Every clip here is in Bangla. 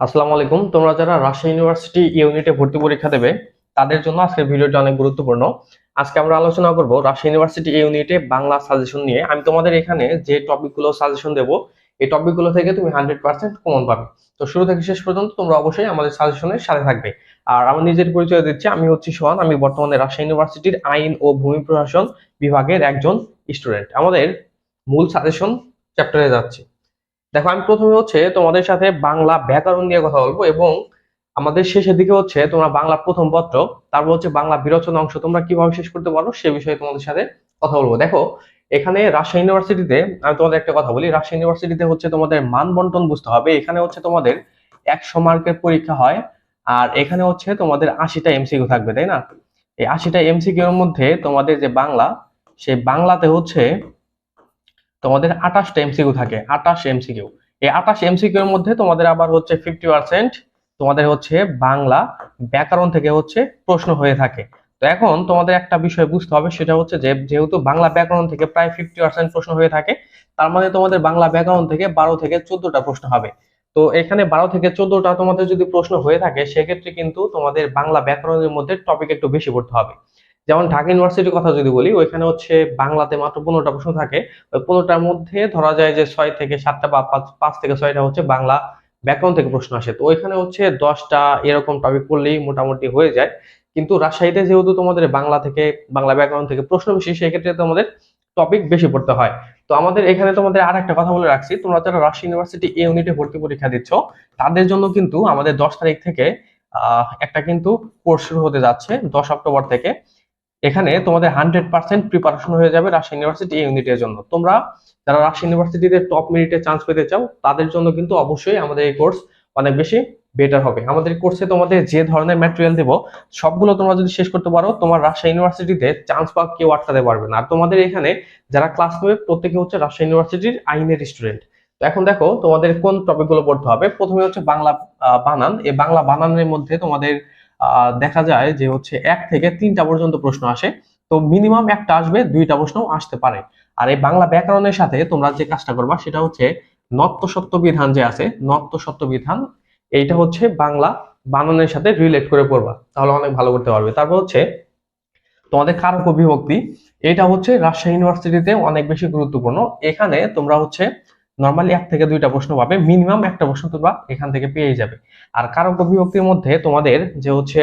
আসসালামু আলাইকুম। তোমরা যারা রাজশাহী ইউনিভার্সিটি ইউনিটে ভর্তি পরীক্ষা দেবে, তাদের জন্য আজকের ভিডিওটা অনেক গুরুত্বপূর্ণ। আজকে আমরা আলোচনা করব রাজশাহী ইউনিভার্সিটি ইউনিটে বাংলা সাজেশন নিয়ে। আমি তোমাদের এখানে যে টপিকগুলো সাজেশন দেবো, এই টপিকগুলো থেকে তুমি হান্ড্রেড পার্সেন্ট কমন পাবে। তো শুরু থেকে শেষ পর্যন্ত তোমরা অবশ্যই আমাদের সাজেশনের সাথে থাকবে। আর আমি নিজের পরিচয় দিচ্ছি, আমি হচ্ছি সোহান। আমি বর্তমানে রাজশাহী ইউনিভার্সিটির আইন ও ভূমি প্রশাসন বিভাগের একজন স্টুডেন্ট। আমাদের মূল সাজেশন চ্যাপ্টারে যাচ্ছি। দেখো, আমি প্রথমে হচ্ছে তোমাদের সাথে বাংলা ব্যাকরণ নিয়ে কথা বলব এবং আমাদের শেষের দিকে হচ্ছে তোমরা বাংলা প্রথম পত্র, তারপর হচ্ছে বাংলা বিরোচনা অংশ, তোমরা কীভাবে শেষ করতে পারো সে বিষয়ে তোমাদের সাথে কথা বলব। দেখো, এখানে রাজশাহী ইউনিভার্সিটিতে আমি তোমাদের একটা কথা বলি, রাজশাহী ইউনিভার্সিটিতে হচ্ছে তোমাদের মান বন্টন বুঝতে হবে। এখানে হচ্ছে তোমাদের একশো মার্কের পরীক্ষা হয় আর এখানে হচ্ছে তোমাদের আশিটা এমসিকিউ থাকবে, তাই না? এই আশিটা এমসিকিউ এর মধ্যে তোমাদের যে বাংলা, সেই বাংলাতে হচ্ছে তোমাদের আঠাশটা এমসিকিউ থাকে, আঠাশ এমসিকিউ এই আঠাশ এমসিকিউ এর মধ্যে তোমাদের আবার হচ্ছে ফিফটি পার্সেন্ট তোমাদের হচ্ছে বাংলা ব্যাকরণ থেকে হচ্ছে প্রশ্ন হয়ে থাকে। তো এখন তোমাদের একটা বিষয় বুঝতে হবে, সেটা হচ্ছে যে যেহেতু বাংলা ব্যাকরণ থেকে প্রায় ফিফটি পার্সেন্ট প্রশ্ন হয়ে থাকে, তার মানে তোমাদের বাংলা ব্যাকরণ থেকে বারো থেকে চোদ্দটা প্রশ্ন হবে। তো এখানে বারো থেকে চোদ্দটা তোমাদের যদি প্রশ্ন হয়ে থাকে, সেক্ষেত্রে কিন্তু তোমাদের বাংলা ব্যাকরণের মধ্যে টপিক একটু বেশি পড়তে হবে। যেমন ঢাকা ইউনিভার্সিটির কথা যদি বলি, ওইখানে হচ্ছে বাংলাতে মাত্র পনেরোটা প্রশ্ন থাকে। ওই পনেরোটার মধ্যে ধরা যায় যে ছয় থেকে সাতটা বা পাঁচ থেকে ছয়টা হচ্ছে বাংলা ব্যাকরণ থেকে প্রশ্ন আসে। তো ওইখানে হচ্ছে দশটা এরকম টপিক পড়লেই মোটামুটি হয়ে যায়। কিন্তু রাজশাহীতে যেহেতু তোমাদের বাংলা থেকে, বাংলা ব্যাকরণ থেকে প্রশ্ন বেশি, সেক্ষেত্রে তোমাদের টপিক বেশি পড়তে হয়। তো আমাদের এখানে তোমাদের আর একটা কথা বলে রাখছি, তোমরা যারা রাজশাহী ইউনিভার্সিটি এ ইউনিটে ভর্তি পরীক্ষা দিচ্ছ, তাদের জন্য কিন্তু আমাদের দশ তারিখ থেকে একটা কিন্তু কোর্স শুরু হতে যাচ্ছে, দশ অক্টোবর থেকে। এখানে তোমাদের হান্ড্রেড পার্সেন্ট প্রিপারেশন হয়ে যাবে রাজশাহী ইউনিভার্সিটি ইউনিটের জন্য। তোমরা যারা রাজশাহী ইউনিভার্সিটিতে টপ মেরিটে চান্স পেতে চাও তাদের জন্য কিন্তু অবশ্যই আমাদের এই কোর্স অনেক বেশি বেটার হবে। আমাদের কোর্সে তোমাদের যে ধরনের ম্যাটেরিয়াল দেবো সবগুলো তোমরা যদি শেষ করতে পারো তোমার রাজশাহী ইউনিভার্সিটিতে চান্স পাওয়া কেউ আটকাতে পারবে না। আর তোমাদের এখানে যারা ক্লাস নেবে প্রত্যেকে হচ্ছে রাজশাহী ইউনিভার্সিটির আইনের স্টুডেন্ট তো এখন দেখো তোমাদের কোন টপিকগুলো পড়তে হবে। প্রথমে হচ্ছে বাংলা বানান। এই বাংলা বানানের মধ্যে তোমাদের দেখা যায় যে হচ্ছে এক থেকে তিনটা পর্যন্ত প্রশ্ন আসে। তো মিনিমাম একটা আসবে, দুইটা প্রশ্ন আসতে পারে। আর এই বাংলা ব্যাকরণের সাথে তোমরা যে কাজটা করবা, সেটা হচ্ছে নত্য সত্য বিধান যে আছে, নত্য সত্য বিধান, এইটা হচ্ছে বাংলা বানানের সাথে রিলেট করে পড়বা। তাহলে অনেক ভালো করতে পারবে। তারপর হচ্ছে তোমাদের কারক ও বিভক্তি এটা হচ্ছে রাজশাহী ইউনিভার্সিটিতে অনেক বেশি গুরুত্বপূর্ণ। এখানে তোমরা হচ্ছে নর্মালি এক থেকে দুইটা প্রশ্ন পাবে মিনিমাম একটা প্রশ্ন তোমরা এখান থেকে পেয়ে যাবে। আর কারক ও বিভক্তির মধ্যে তোমাদের যে হচ্ছে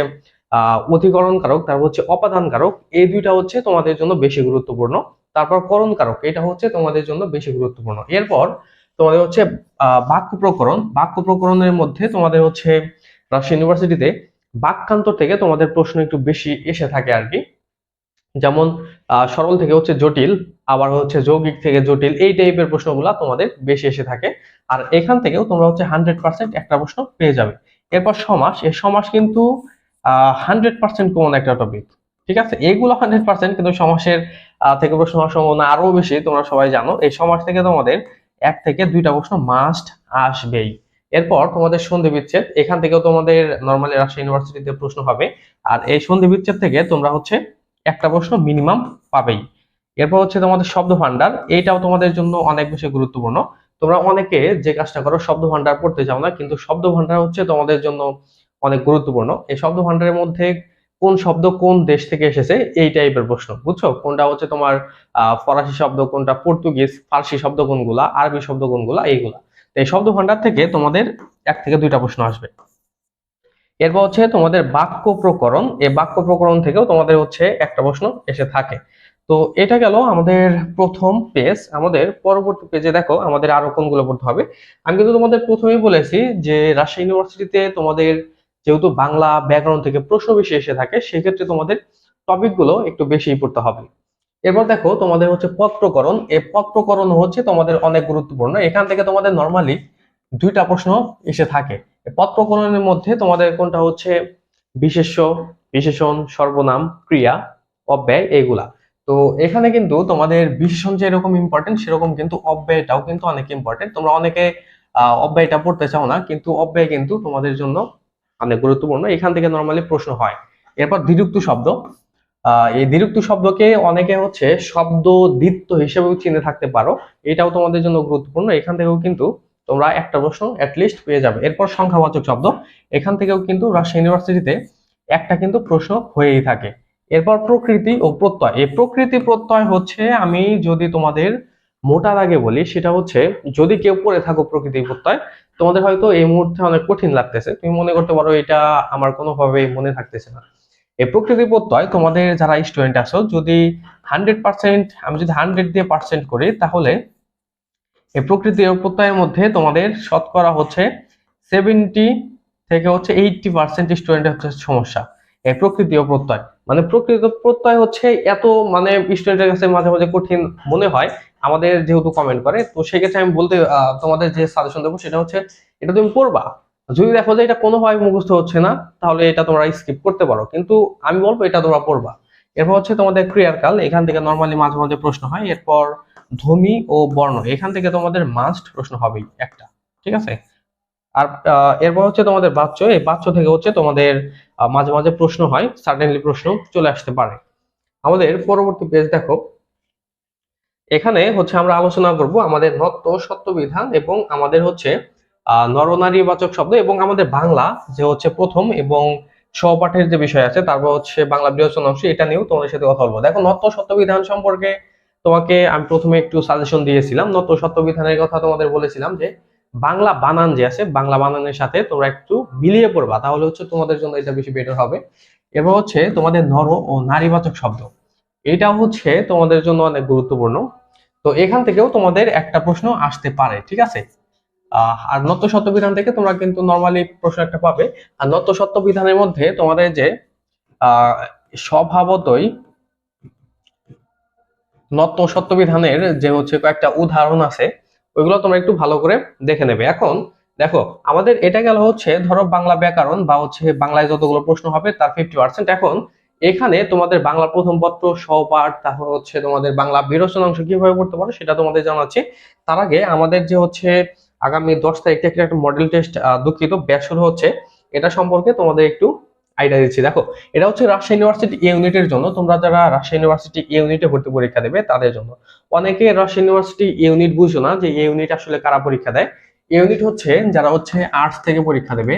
অধিকরণ কারক তারপর হচ্ছে অপাদান কারক এই দুইটা হচ্ছে তোমাদের জন্য বেশি গুরুত্বপূর্ণ। তারপর করণ কারক এটা হচ্ছে তোমাদের জন্য বেশি গুরুত্বপূর্ণ। এরপর তোমাদের হচ্ছে বাক্য প্রকরণ। বাক্য প্রকরণের মধ্যে তোমাদের হচ্ছে রাজশাহী ইউনিভার্সিটিতে বাক্যান্ত থেকে তোমাদের প্রশ্ন একটু বেশি এসে থাকে আর কি। যেমন সরল থেকে হচ্ছে জটিল, আবার হচ্ছে যৌগিক থেকে জটিল, এই টাইপের প্রশ্নগুলো তোমাদের বেশি এসে থাকে। আর এখান থেকেও তোমরা হচ্ছে হান্ড্রেড পার্সেন্ট একটা প্রশ্ন পেয়ে যাবে। এরপর সমাস, এই সমাস কিন্তু হান্ড্রেড পার্সেন্ট কমন একটা টপিক ঠিক আছে? এইগুলো হান্ড্রেড পার্সেন্ট কিন্তু সমাসের থেকে প্রশ্ন হওয়ার সম্ভাবনা আরও বেশি, তোমরা সবাই জানো। এই সমাস থেকে তোমাদের এক থেকে দুইটা প্রশ্ন মাস্ট আসবেই। এরপর তোমাদের সন্ধি বিচ্ছেদ, এখান থেকেও তোমাদের নর্মালি রাজশাহী ইউনিভার্সিটিতে প্রশ্ন হবে। আর এই সন্ধি বিচ্ছেদ থেকে তোমরা হচ্ছে একটা প্রশ্ন মিনিমাম পাবেই। এরপর হচ্ছে তোমাদের শব্দ ভান্ডার এইটাও তোমাদের জন্য অনেক বেশি গুরুত্বপূর্ণ। তোমরা অনেকে যে কাজটা করো শব্দ ভান্ডার পড়তে চাও না, কিন্তু শব্দ ভান্ডার হচ্ছে তোমাদের জন্য অনেক গুরুত্বপূর্ণ। এই শব্দ ভান্ডারের মধ্যে কোন শব্দ কোন দেশ থেকে এসেছে, এই টাইপের প্রশ্ন, বুঝছ? কোনটা হচ্ছে তোমার ফরাসি শব্দ, কোনটা পর্তুগিজ, ফার্সি শব্দ কোনগুলা, আরবি শব্দ কোনগুলা, এইগুলা। এই শব্দ ভান্ডার থেকে তোমাদের এক থেকে দুইটা প্রশ্ন আসবে। এরপর হচ্ছে তোমাদের বাক্য প্রকরণ। এই বাক্য প্রকরণ থেকেও তোমাদের হচ্ছে একটা প্রশ্ন এসে থাকে। তো এটা গেল আমাদের প্রথম পেজ আমাদের পরবর্তী পেজে দেখো আমাদের আরও কোনগুলো পড়তে হবে। আমি কিন্তু তোমাদের প্রথমেই বলেছি যে রাজশাহী ইউনিভার্সিটিতে তোমাদের যেহেতু বাংলা ব্যাকরণ থেকে প্রশ্ন বেশি এসে থাকে, সেক্ষেত্রে তোমাদের টপিকগুলো একটু বেশি পড়তে হবে। এরপর দেখো তোমাদের হচ্ছে পত্রকরণ এই পদ প্রকরণ হচ্ছে তোমাদের অনেক গুরুত্বপূর্ণ। এখান থেকে তোমাদের নর্মালি দুইটা প্রশ্ন এসে থাকে। পদ প্রকরণের মধ্যে তোমাদের কোনটা হচ্ছে বিশেষ্য, বিশেষণ, সর্বনাম, ক্রিয়া অব্যয় এগুলা। তো এখানে কিন্তু তোমাদের বিশেষণ যেরকম ইম্পর্টেন্ট সেরকম কিন্তু অব্যয়টাও কিন্তু অনেক ইম্পর্টেন্ট তোমরা অনেকে অব্যয়টা পড়তে চাও না, কিন্তু অব্যয় কিন্তু তোমাদের জন্য অনেক গুরুত্বপূর্ণ। এখান থেকে নর্মালি প্রশ্ন হয়। এরপর দ্বিরুক্ত শব্দ। এই দ্বিরুক্ত শব্দকে অনেকে হচ্ছে শব্দ দ্বিত্ব হিসেবেও চিনে থাকতে পারো। এটাও তোমাদের জন্য গুরুত্বপূর্ণ। এখান থেকেও কিন্তু তোমরা একটা প্রশ্ন অ্যাটলিস্ট পেয়ে যাবে। এরপর সংখ্যাবাচক শব্দ। এখান থেকেও কিন্তু রাজশাহী ইউনিভার্সিটিতে একটা কিন্তু প্রশ্ন হয়েই থাকে। এরপর প্রকৃতি ও প্রত্যয়। এই প্রকৃতি প্রত্যয় হচ্ছে, আমি যদি তোমাদের মোটার আগে বলি, সেটা হচ্ছে যদি কেউ পড়ে থাকো প্রকৃতি প্রত্যয়, তোমাদের হয়তো এই মুহূর্তে অনেক কঠিন লাগতেছে। তুমি মনে করতে পারো, এটা আমার কোনোভাবেই মনে থাকতেছে না। এই প্রকৃতি প্রত্যয়, তোমাদের যারা স্টুডেন্ট আছো, যদি হান্ড্রেড পার্সেন্ট আমি যদি হান্ড্রেড দিয়ে পার্সেন্ট করি, তাহলে এই প্রকৃতি প্রত্যয়ের মধ্যে তোমাদের শতকরা হচ্ছে সেভেন্টি থেকে হচ্ছে এইটটি পার্সেন্ট স্টুডেন্টের হচ্ছে সমস্যা। এই প্রকৃতি ও প্রত্যয় মানে প্রকৃত প্রত্যয় হচ্ছে এত মানে স্টুডেন্টের কাছে মাঝে মাঝে কঠিন মনে হয়, আমাদের যেহেতু কমেন্ট করে। তো সেক্ষেত্রে আমি বলতে তোমাদের যে সাজেশন দেবো সেটা হচ্ছে, এটা তুমি পড়বা। যদি দেখো যে এটা কোনোভাবে মুখস্থ হচ্ছে না, তাহলে এটা তোমরা স্কিপ করতে পারো। কিন্তু আমি বলব এটা তোমরা পড়বা। এরপর হচ্ছে তোমাদের ক্রিয়ার কাল এখান থেকে নর্মালি মাঝে মাঝে প্রশ্ন হয়। এরপর ধ্বনি ও বর্ণ। এখান থেকে তোমাদের মাস্ট প্রশ্ন হবেই একটা, ঠিক আছে? আর এরপর হচ্ছে তোমাদের বাচ্চ এই বাচ্চ থেকে হচ্ছে তোমাদের মাঝে মাঝে প্রশ্ন হয় সার্টেনলি প্রশ্ন চলে আসতে পারে। আমাদের পরবর্তী পেজ দেখো। এখানে হচ্ছে আমরা আলোচনা করব আমাদের নত্ব সত্য বিধান এবং আমাদের হচ্ছে নরনারী বাচক শব্দ এবং আমাদের বাংলা যে হচ্ছে প্রথম এবং সহপাঠের যে বিষয় আছে, তারপর হচ্ছে বাংলা বৃহস্পতি অংশ, এটা নিয়েও তোমাদের সাথে কথা বলব। দেখো নত্ব সত্য বিধান সম্পর্কে তোমাকে আমি প্রথমে একটু সাজেশন দিয়েছিলাম নত্ব সত্য বিধানের কথা তোমাদের বলেছিলাম যে বাংলা বানান যে আছে বাংলা বানানের সাথে তোমরা একটু মিলিয়ে পড়বা তাহলে হচ্ছে তোমাদের জন্য এটা বেশি বেটার হবে। এবার হচ্ছে তোমাদের নর ও নারীবাচক শব্দ এটা হচ্ছে তোমাদের জন্য অনেক গুরুত্বপূর্ণ। তো এখান থেকেও তোমাদের একটা প্রশ্ন আসতে পারে ঠিক আছে? আর নত্য সত্য বিধান থেকে তোমরা কিন্তু নর্মালি প্রশ্ন একটা পাবে। আর নত্য সত্য বিধানের মধ্যে তোমাদের যে আহ, স্বভাবতই নত্য সত্য বিধানের যে হচ্ছে কয়েকটা উদাহরণ আছে, ওইগুলো তোমরা একটু ভালো করে দেখে নেবে। এখন দেখো, আমাদের এটা গেল হচ্ছে, ধরো বাংলা ব্যাকরণ বা হচ্ছে বাংলায় যতগুলো প্রশ্ন হবে তার ফিফটি পার্সেন্ট এখন এখানে তোমাদের বাংলা প্রথম পত্র, সহপাঠ, তারপর হচ্ছে তোমাদের বাংলা বিরোচন অংশ কীভাবে করতে পারো সেটা তোমাদের জানাচ্ছি। তার আগে আমাদের যে হচ্ছে আগামী দশ তারিখ থেকে একটা মডেল টেস্ট দুঃখিত ব্যাচ শুরু হচ্ছে। এটা সম্পর্কে তোমাদের একটু আইডিয়া দিচ্ছি। দেখো, এটা হচ্ছে রাজশাহী ইউনিভার্সিটি এ ইউনিটের জন্য। তোমরা যারা রাজশাহী ইউনিভার্সিটি এ ইউনিটে ভর্তি পরীক্ষা দেবে, তাদের জন্য। অনেকে রাজশাহী ইউনিভার্সিটি ইউনিট বুঝো না যে ইউনিট আসলে কারা পরীক্ষা দেয়। ইউনিট হচ্ছে যারা হচ্ছে আর্টস থেকে পরীক্ষা দেবে।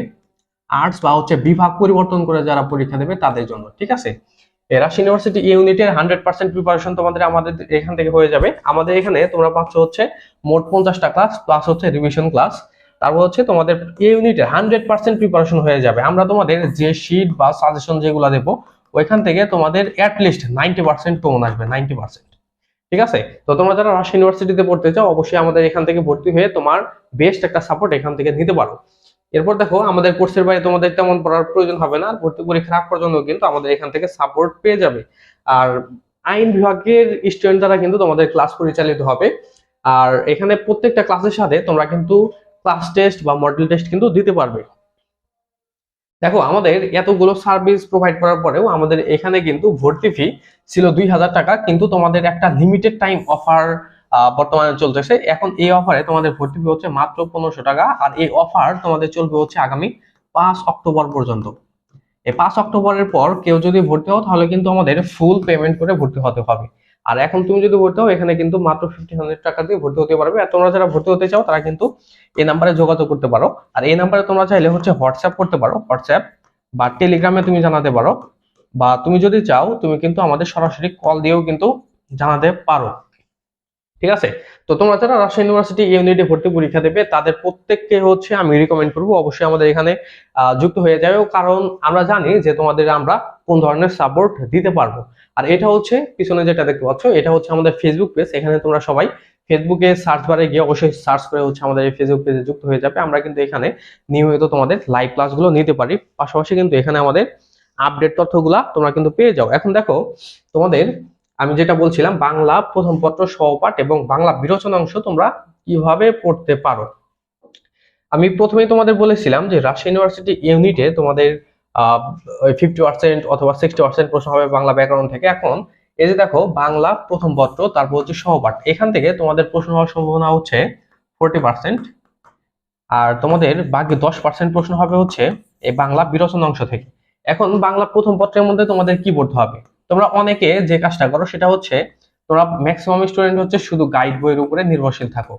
আর্টস বা হচ্ছে বিভাগ পরিবর্তন করে যারা পরীক্ষা দেবে, তাদের জন্য, ঠিক আছে? রাজশাহী ইউনিভার্সিটি ইউনিটের হান্ড্রেড পার্সেন্ট প্রিপারেশন তোমাদের আমাদের এখান থেকে হয়ে যাবে। আমাদের এখানে তোমরা পাচ্ছ হচ্ছে মোট পঞ্চাশটা ক্লাস প্লাস হচ্ছে রিভিশন ক্লাস তারপর হচ্ছে তোমাদের এই ইউনিটের হান্ড্রেড পার্সেন্ট প্রিপারেশন হয়ে যাবে। আমরা তোমাদের যে শিট বা সাজেশন যেগুলো দেবো, ওইখান থেকে তোমাদের at least ninety percent common আসবে নাইনটি পার্সেন্ট ঠিক আছে? তো তোমরা যারা রাজশাহী ইউনিভার্সিটিতে পড়তে চাও, অবশ্যই আমাদের এখান থেকে ভর্তি হয়ে তোমার বেস্ট একটা সাপোর্ট এখান থেকে নিতে পারো। এরপর দেখো, আমাদের কোর্সের বাইরে তোমাদের তেমন পড়ার প্রয়োজন হবে না। ভর্তি পরীক্ষা আগ পর্যন্ত কিন্তু আমাদের এখান থেকে সাপোর্ট পেয়ে যাবে। আর আইন বিভাগের স্টুডেন্ট দ্বারা কিন্তু তোমাদের ক্লাস পরিচালিত হবে। আর এখানে প্রত্যেকটা ক্লাসের সাথে তোমরা কিন্তু ক্লাস টেস্ট বা মডেল টেস্ট কিন্তু দিতে পারবে। দেখো, আমাদের এতগুলো সার্ভিস প্রোভাইড করার পরেও আমাদের এখানে কিন্তু ভর্তি ফি ছিল দুই হাজার টাকা, কিন্তু তোমাদের একটা লিমিটেড টাইম অফার বর্তমানে চলতেছে। এখন এই অফারে তোমাদের ভর্তি ফি হচ্ছে মাত্র পনেরোশো টাকা, আর এই অফার তোমাদের চলবে হচ্ছে আগামী পাঁচ অক্টোবর পর্যন্ত। এই পাঁচ অক্টোবরের পর কেউ যদি ভর্তি হও, তাহলে কিন্তু আমাদের ফুল পেমেন্ট করে ভর্তি হতে হবে। আর এখন তুমি যদি ভর্তি হও, এখানে কিন্তু মাত্র ফিফটি হান্ড্রেড টাকা দিয়ে ভর্তি হতে পারবে। আর তোমরা যারা ভর্তি হতে চাও, তারা কিন্তু এই নাম্বারে যোগাযোগ করতে পারো। আর এই নাম্বারে তোমরা চাইলে হচ্ছে হোয়াটসঅ্যাপ করতে পারো। হোয়াটসঅ্যাপ বা টেলিগ্রামে তুমি জানাতে পারো। বা তুমি যদি চাও, তুমি কিন্তু আমাদের সরাসরি কল দিয়েও কিন্তু জানাতে পারো। ঠিক আছে? তো তোমরা যারা রাজশাহী ইউনিভার্সিটি ইউনিটে ভর্তি পরীক্ষা দেবে, তাদের প্রত্যেককে হচ্ছে আমি রিকমেন্ড করব, অবশ্যই আমাদের এখানে যুক্ত হয়ে যাবে। কারণ আমরা জানি যে তোমাদের আমরা কোন ধরনের সাপোর্ট দিতে পারব। আর এটা হচ্ছে পিছনে যেটা দেখতে পাচ্ছ, এটা হচ্ছে আমাদের ফেসবুক পেজ এখানে তোমরা সবাই ফেসবুকে সার্চ বারে গিয়ে অবশ্যই সার্চ করে হচ্ছে আমাদের এই ফেসবুক পেজে যুক্ত হয়ে যাবে। আমরা কিন্তু এখানে নিয়মিত তোমাদের লাইভ ক্লাসগুলো নিতে পারি। পাশাপাশি কিন্তু এখানে আমাদের আপডেট তথ্যগুলা তোমরা কিন্তু পেয়ে যাও। এখন দেখো, তোমাদের আমি যেটা বলছিলাম, বাংলা প্রথম পত্র সহপাঠ এবং বাংলা বিরোচন অংশ তোমরা কীভাবে পড়তে পারো। আমি প্রথমেই তোমাদের বলেছিলাম যে রাজশাহী ইউনিভার্সিটি ইউনিটে তোমাদের ফিফটি পার্সেন্ট অথবা সিক্সটি পার্সেন্ট প্রশ্ন হবে বাংলা ব্যাকরণ থেকে। এখন এই যে দেখো, বাংলা প্রথম পত্র, তারপর হচ্ছে সহপাঠ এখান থেকে তোমাদের প্রশ্ন হওয়ার সম্ভাবনা হচ্ছে ফোরটি পার্সেন্ট আর তোমাদের বাকি দশ পার্সেন্ট প্রশ্ন হবে হচ্ছে এই বাংলা বিরোচন অংশ থেকে। এখন বাংলা প্রথম পত্রের মধ্যে তোমাদের কি পড়তে হবে? তোমরা অনেকে যে কাজটা করো সেটা হচ্ছে তোমরা ম্যাক্সিমাম স্টুডেন্ট হচ্ছে শুধু গাইড বইয়ের উপরে নির্ভরশীল থাকো।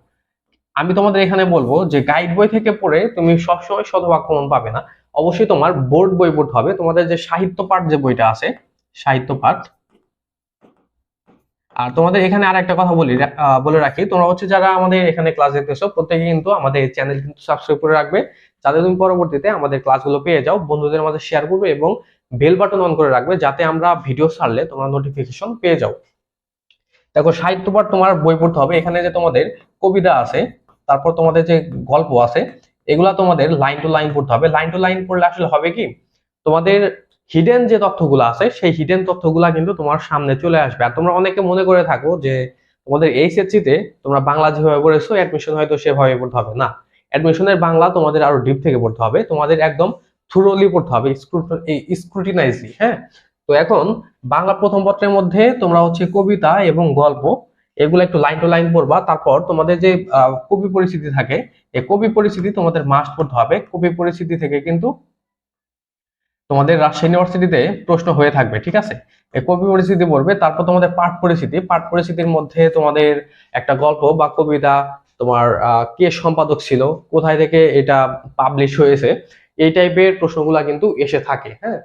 আমি তোমাদের এখানে বলব যে গাইড বই থেকে পড়ে তুমি সবসময় শতভাগ কমন পাবে না। অবশ্যই তোমার বোর্ড বই পড়তে হবে। তোমাদের যে সাহিত্য পাঠ যে বইটা আছে, সাহিত্য পাঠ। আর তোমাদের এখানে আর একটা কথা বলি বলে রাখি, তোমরা হচ্ছে যারা আমাদের এখানে ক্লাস দেখতেছো প্রত্যেকে কিন্তু আমাদের চ্যানেল কিন্তু সাবস্ক্রাইব করে রাখবে। যাতে তুমি পরবর্তীতে আমাদের ক্লাসগুলো পেয়ে যাও, বন্ধুদের মাঝে শেয়ার করবে এবং বেল বাটন অন করে রাখবে যাতে আমরা ভিডিও ছাড়লে তোমরা নোটিফিকেশন পেয়ে যাও। দেখো সাহিত্য পাঠ তোমার বই পড়তে হবে। এখানে যে তোমাদের কবিতা আছে, তারপর তোমাদের যে গল্প আছে, এগুলা তোমাদের লাইন টু লাইন পড়তে হবে। লাইন টু লাইন পড়লে আসলে হবে কি? তোমাদের হিডেন যে তথ্যগুলো আছে, সেই হিডেন তথ্যগুলা কিন্তু তোমার সামনে চলে আসবে। আর তোমরা অনেকে মনে করে থাকো যে তোমাদের এইচএসসি তে তোমরা বাংলা যেভাবে পড়েছো অ্যাডমিশন হয়তো সেভাবে পড়তে হবে না। অ্যাডমিশনের বাংলা তোমাদের আরও ডিপ থেকে পড়তে হবে। তোমাদের একদম থ্রোলি পড়তে হবে স্ক্রুটিনাইজলি হ্যাঁ? তো এখন বাংলা প্রথম পত্রের মধ্যে তোমরা হচ্ছে কবিতা এবং গল্প, এগুলো একটু লাইন টু লাইন পড়বা। তারপর তোমাদের যে কবি পরিস্থিতি থাকে, এই কবি পরিস্থিতি তোমাদের মাস্ট পড়তে হবে। কবি পরিস্থিতি থেকে কিন্তু তোমাদের রাজশাহী ইউনিভার্সিটিতে প্রশ্ন হয়ে থাকবে, ঠিক আছে? এই কবি পরিস্থিতি পড়বে, তারপর তোমাদের পাঠ পরিস্থিতি পাঠ পরিস্থিতির মধ্যে তোমাদের একটা গল্প বা কবিতা তোমার কে সম্পাদক ছিল, কোথায় থেকে এটা পাবলিশ হয়েছে এই টাইপের প্রশ্নগুলা কিন্তু এসে থাকে হ্যাঁ?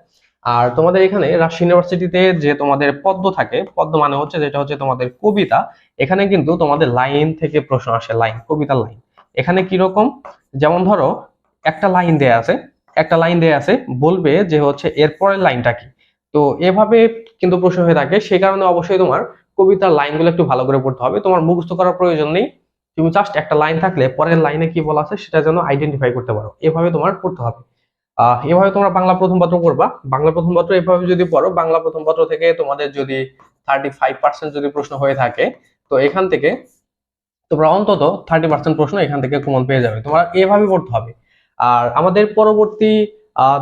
আর তোমাদের এখানে রাজশাহী ইউনিভার্সিটিতে যে তোমাদের পদ্ম থাকে, পদ্ম মানে হচ্ছে যেটা হচ্ছে তোমাদের কবিতা। এখানে কিন্তু তোমাদের লাইন থেকে প্রশ্ন আসে লাইন কবিতার লাইন এখানে কীরকম যেমন ধরো, একটা লাইন দেয়া আছে, একটা লাইন দেয়া আছে, বলবে যে হচ্ছে এর পরের লাইনটা কি? তো এভাবে কিন্তু প্রশ্ন হয়ে থাকে। সেই কারণে অবশ্যই তোমার কবিতার লাইনগুলো একটু ভালো করে পড়তে হবে। তোমার মুখস্থ করার প্রয়োজন নেই। তুমি জাস্ট একটা লাইন থাকলে পরের লাইনে কি বলা আছে সেটা যেন আইডেন্টিফাই করতে পারো। এভাবে তোমার পড়তে হবে। এভাবে তোমরা বাংলা প্রথম পত্র পড়বা। বাংলা প্রথম পত্র এভাবে যদি পড়ো, বাংলা প্রথম পত্র থেকে তোমাদের যদি থার্টি যদি প্রশ্ন হয়ে থাকে, তো এখান থেকে তোমরা অন্তত থার্টি প্রশ্ন এখান থেকে কমন পেয়ে যাবে। তোমার এভাবে পড়তে হবে। আর আমাদের পরবর্তী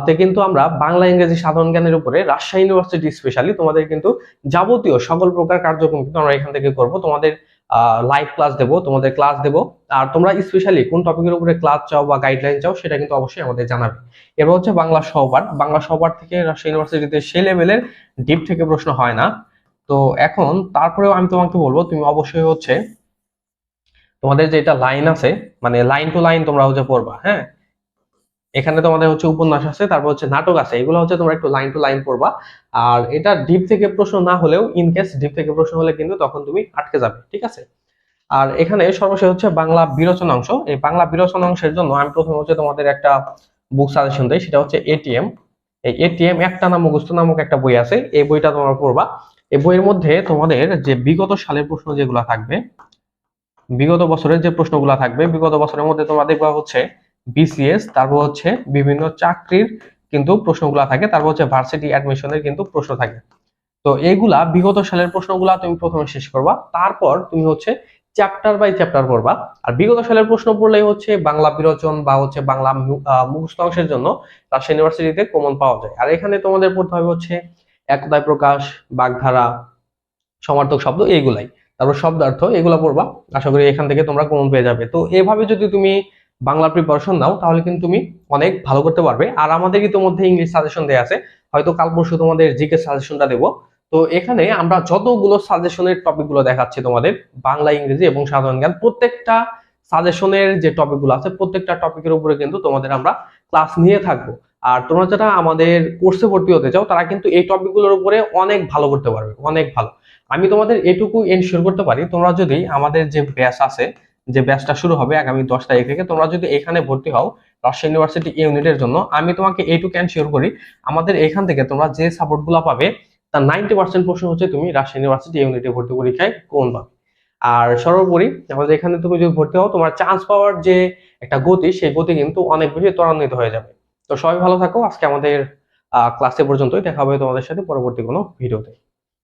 তে কিন্তু আমরা বাংলা, ইংরেজি সাধারণ জ্ঞানের উপরে রাজশাহী ইউনিভার্সিটি স্পেশালি তোমাদের কিন্তু যাবতীয় সকল প্রকার কার্যক্রম কিন্তু আমরা এখান থেকে করব। তোমাদের লাইভ ক্লাস দেব, তোমাদের ক্লাস দেব। আর তোমরা স্পেশালি কোন টপিকের উপরে ক্লাস চাও বা গাইডলাইন চাও সেটা কিন্তু অবশ্যই আমাদের জানাবে। এবার হচ্ছে বাংলা সহপাঠ। বাংলা সহপাঠ থেকে রাজশাহী ইউনিভার্সিটিতে সে লেভেলের ডিপ থেকে প্রশ্ন হয় না। তো এখন তারপরেও আমি তোমাকে বলব, তুমি অবশ্যই হচ্ছে তোমাদের যে এটা লাইন আছে মানে লাইন টু লাইন তোমরা হচ্ছে পড়বা হ্যাঁ? এখানে তোমাদের হচ্ছে উপন্যাস আছে, তারপর হচ্ছে নাটক আছে, এগুলো হচ্ছে তোমরা একটু লাইন টু লাইন পড়বা। আর এটা ডিপ থেকে প্রশ্ন না হলেও ইন কেস ডিপ থেকে প্রশ্ন হলে কিন্তু তখন তুমি আটকে যাবে, ঠিক আছে? আর এখানে সর্বশেষ হচ্ছে বাংলা বিরোচন অংশ। এই বাংলা বিরোচন অংশের জন্য আমি প্রথমে হচ্ছে তোমাদের একটা বুক সাজেশন দেই, সেটা হচ্ছে এটিএম এই এটিএম একটা না মুখস্থ নামক একটা বই আছে, এই বইটা তোমরা পড়বা। এই বইয়ের মধ্যে তোমাদের যে বিগত সালের প্রশ্ন যেগুলো থাকবে, বিগত বছরের যে প্রশ্নগুলো থাকবে, বিগত বছরের মধ্যে তোমরা দেখবা হচ্ছে বিসিএস তারপর হচ্ছে বিভিন্ন চাকরির কিন্তু প্রশ্নগুলো থাকে, তারপর হচ্ছে ভার্সিটি অ্যাডমিশনের কিন্তু প্রশ্ন থাকে। তো এইগুলা বিগত সালের প্রশ্নগুলা তুমি প্রথমে শেষ করবা, তারপর তুমি হচ্ছে চ্যাপ্টার বাই চ্যাপ্টার পড়বা। আর বিগত সালের প্রশ্ন পড়লেই হচ্ছে বাংলা বিরোচন বা হচ্ছে বাংলা মুখস্থ অংশের জন্য রাজশাহী ইউনিভার্সিটিতে কমন পাওয়া যায়। আর এখানে তোমাদের পড়তে হবে হচ্ছে একদায় প্রকাশ, বাগধারা, সমার্থক শব্দ এইগুলাই তারপর শব্দার্থ এগুলো পড়বা, আশা করি এখান থেকে তোমরা কমন পেয়ে যাবে। তো এভাবে যদি তুমি বাংলা প্রিপারেশন নাও, তাহলে কিন্তু তুমি অনেক ভালো করতে পারবে। আর আমাদের ইতিমধ্যে ইংলিশ সাজেশন দেওয়া আছে, হয়তো কাল পরশু তোমাদের জিকে সাজেশনটা দেবো। তো এখানে আমরা যতগুলো সাজেশনের টপিকগুলো দেখাচ্ছি তোমাদের, বাংলা, ইংরেজি এবং সাধারণ জ্ঞান, প্রত্যেকটা সাজেশনের যে টপিকগুলো আছে, প্রত্যেকটা টপিকের উপরে কিন্তু তোমাদের আমরা ক্লাস নিয়ে থাকব। আর তোমরা যারা আমাদের কোর্সে ভর্তি হতে চাও, তারা কিন্তু এই টপিকগুলোর উপরে অনেক ভালো করতে পারবে, অনেক ভালো। আমি তোমাদের এটুকু এনশিওর করতে পারি, তোমরা যদি আমাদের যে ব্যাচ আছে যে ব্যাচটা শুরু হবে আগামী দশ তারিখ থেকে, তোমরা যদি এখানে ভর্তি হও রাজশাহী ইউনিভার্সিটি ইউনিটের জন্য, আমি তোমাকে এইটুকু এনশিওর করি, আমাদের এখান থেকে তোমরা যে সাপোর্টগুলো পাবে, তার নাইনটি পার্সেন্ট প্রশ্ন হচ্ছে তুমি রাজশাহী ইউনিভার্সিটি ইউনিটে ভর্তি পরীক্ষায় কোন পাবে। আর সর্বোপরি, আমাদের এখানে তুমি যদি ভর্তি হও, তোমার চান্স পাওয়ার যে একটা গতি, সেই গতি কিন্তু অনেক বেশি ত্বরান্বিত হয়ে যাবে। তো সবাই ভালো থাকো, আজকে আমাদের ক্লাসে পর্যন্তই, দেখা হবে তোমাদের সাথে পরবর্তী কোনো ভিডিওতে